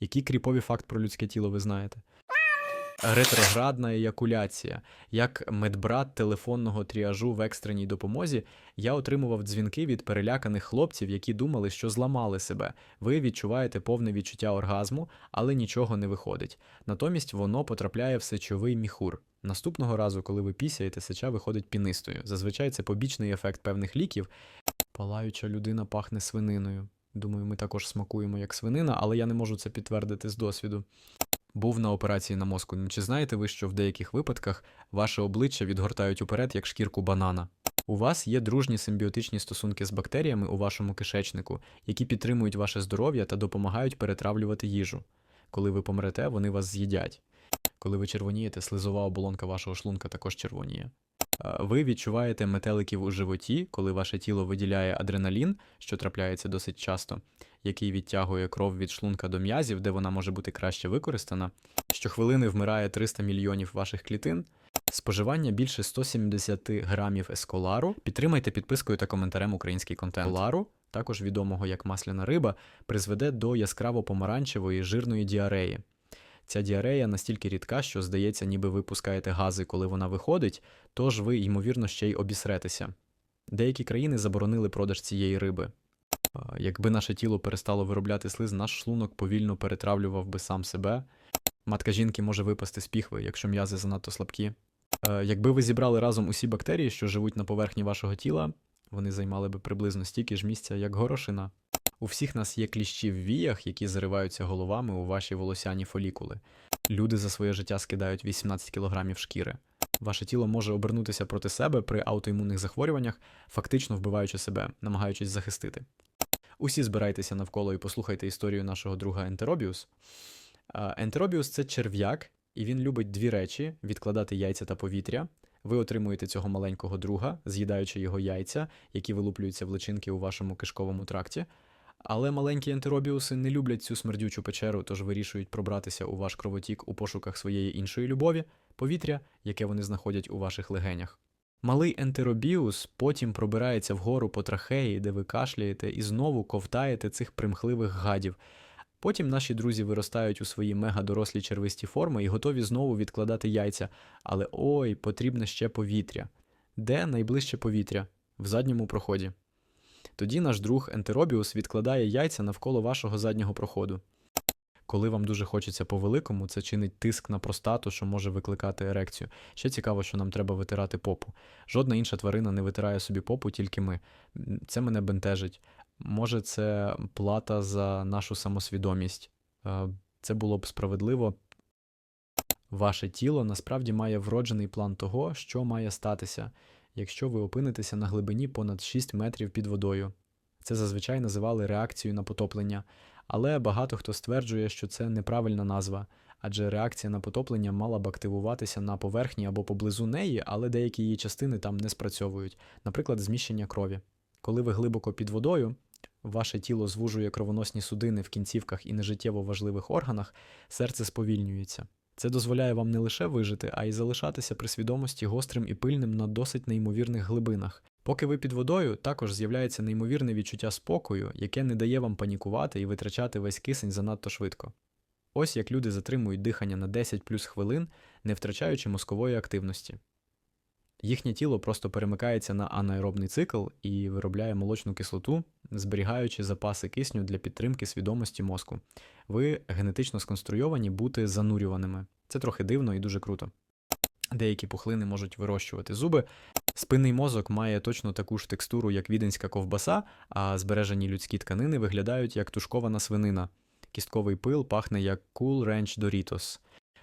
Який кріповий факт про людське тіло ви знаєте? Ретроградна еякуляція. Як медбрат телефонного тріажу в екстреній допомозі, я отримував дзвінки від переляканих хлопців, які думали, що зламали себе. Ви відчуваєте повне відчуття оргазму, але нічого не виходить. Натомість воно потрапляє в сечовий міхур. Наступного разу, коли ви пісяєте, сеча виходить пінистою. Зазвичай це побічний ефект певних ліків. Палаюча людина пахне свининою. Думаю, ми також смакуємо як свинина, але я не можу це підтвердити з досвіду. Був на операції на мозку. Чи знаєте ви, що в деяких випадках ваше обличчя відгортають уперед, як шкірку банана? У вас є дружні симбіотичні стосунки з бактеріями у вашому кишечнику, які підтримують ваше здоров'я та допомагають перетравлювати їжу. Коли ви помрете, вони вас з'їдять. Коли ви червонієте, слизова оболонка вашого шлунка також червоніє. Е, Ви відчуваєте метеликів у животі, коли ваше тіло виділяє адреналін, що трапляється досить часто, який відтягує кров від шлунка до м'язів, де вона може бути краще використана. Щохвилини вмирає 300 мільйонів ваших клітин. Споживання більше 170 грамів есколару. Підтримайте підпискою та коментарем український контент. Есколару, також відомого як масляна риба, призведе до яскраво помаранчевої жирної діареї. Ця діарея настільки рідка, що здається, ніби ви пускаєте гази, коли вона виходить, тож ви, ймовірно, ще й обісретеся. Деякі країни заборонили продаж цієї риби. Якби наше тіло перестало виробляти слиз, наш шлунок повільно перетравлював би сам себе. Матка жінки може випасти з піхви, якщо м'язи занадто слабкі. Якби ви зібрали разом усі бактерії, що живуть на поверхні вашого тіла, вони займали би приблизно стільки ж місця, як горошина. У всіх нас є кліщі в віях, які зариваються головами у ваші волосяні фолікули. Люди за своє життя скидають 18 кілограмів шкіри. Ваше тіло може обернутися проти себе при аутоімунних захворюваннях, фактично вбиваючи себе, намагаючись захистити. Усі збирайтеся навколо і послухайте історію нашого друга Ентеробіус. Ентеробіус це черв'як, і він любить дві речі: відкладати яйця та повітря. Ви отримуєте цього маленького друга, з'їдаючи його яйця, які вилуплюються в личинки у вашому кишковому тракті. Але маленькі ентеробіуси не люблять цю смердючу печеру, тож вирішують пробратися у ваш кровотік у пошуках своєї іншої любові повітря, яке вони знаходять у ваших легенях. Малий ентеробіус потім пробирається вгору по трахеї, де ви кашляєте, і знову ковтаєте цих примхливих гадів. Потім наші друзі виростають у свої мегадорослі червисті форми і готові знову відкладати яйця. Але ой, потрібне ще повітря. Де найближче повітря? В задньому проході. Тоді наш друг Ентеробіус відкладає яйця навколо вашого заднього проходу. Коли вам дуже хочеться по великому, це чинить тиск на простату, що може викликати ерекцію. Ще цікаво, що нам треба витирати попу. Жодна інша тварина не витирає собі попу, тільки ми. Це мене бентежить. Може, це плата за нашу самосвідомість. Е, Це було б справедливо. Ваше тіло насправді має вроджений план того, що має статися, якщо ви опинитеся на глибині понад 6 метрів під водою. Це зазвичай називали реакцією на потоплення, але багато хто стверджує, що це неправильна назва, адже реакція на потоплення мала б активуватися на поверхні або поблизу неї, але деякі її частини там не спрацьовують, наприклад, зміщення крові. Коли ви глибоко під водою, ваше тіло звужує кровоносні судини в кінцівках і нежиттєво важливих органах, серце сповільнюється. Це дозволяє вам не лише вижити, а й залишатися при свідомості гострим і пильним на досить неймовірних глибинах. Поки ви під водою, також з'являється неймовірне відчуття спокою, яке не дає вам панікувати і витрачати весь кисень занадто швидко. Ось як люди затримують дихання на 10 плюс хвилин, не втрачаючи мозкової активності. Їхнє тіло просто перемикається на анаеробний цикл і виробляє молочну кислоту, зберігаючи запаси кисню для підтримки свідомості мозку. Ви генетично сконструйовані бути занурюваними. Це трохи дивно і дуже круто. Деякі пухлини можуть вирощувати зуби. Спинний мозок має точно таку ж текстуру, як віденська ковбаса, а збережені людські тканини виглядають як тушкована свинина. Кістковий пил пахне як Cool Ranch Doritos.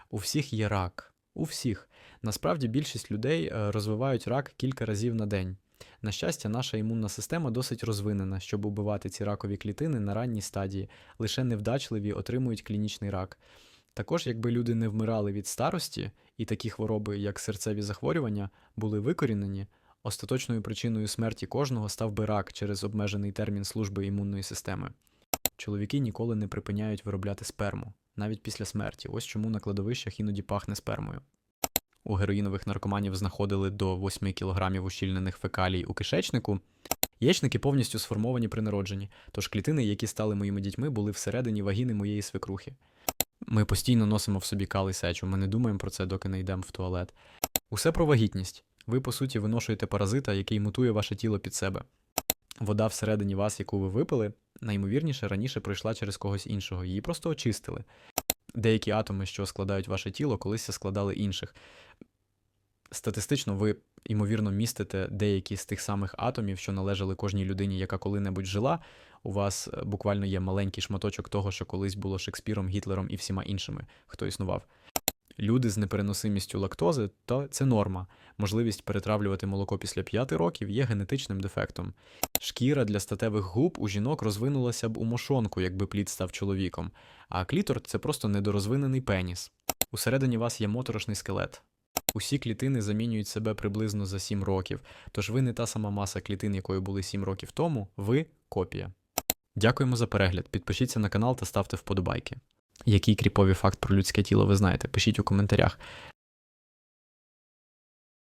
У всіх є рак. У всіх. Насправді більшість людей е, розвивають рак кілька разів на день. На щастя, наша імунна система досить розвинена, щоб убивати ці ракові клітини на ранній стадії. Лише невдачливі отримують клінічний рак. Також, якби люди не вмирали від старості, і такі хвороби, як серцеві захворювання, були викорінені, остаточною причиною смерті кожного став би рак через обмежений термін служби імунної системи. Чоловіки ніколи не припиняють виробляти сперму, навіть після смерті. Ось чому на кладовищах іноді пахне спермою. У героїнових наркоманів знаходили до 8 кг ущільнених фекалій у кишечнику. Яєчники повністю сформовані при народженні, тож клітини, які стали моїми дітьми, були всередині вагіни моєї свекрухи. Ми постійно носимо в собі кал сечу, ми не думаємо про це, доки не йдемо в туалет. Усе про вагітність. Ви, по суті, виношуєте паразита, який мутує ваше тіло під себе. Вода всередині вас, яку ви випили, найімовірніше раніше пройшла через когось іншого. Її просто очистили. Деякі атоми, що складають ваше тіло, колись складали інших. Статистично, ви, ймовірно, містите деякі з тих самих атомів, що належали кожній людині, яка коли-небудь жила. У вас е, буквально є маленький шматочок того, що колись було Шекспіром, Гітлером і всіма іншими, хто існував. Люди з непереносимістю лактози то це норма. Можливість перетравлювати молоко після 5 років є генетичним дефектом. Шкіра для статевих губ у жінок розвинулася б у мошонку, якби плід став чоловіком, а клітор це просто недорозвинений пеніс. Усередині вас є моторошний скелет. Усі клітини замінюють себе приблизно за 7 років, тож ви не та сама маса клітин, якою були 7 років тому, ви копія. Дякуємо за перегляд. Підпишіться на канал та ставте вподобайки. Який кріповий факт про людське тіло ви знаєте? Пишіть у коментарях.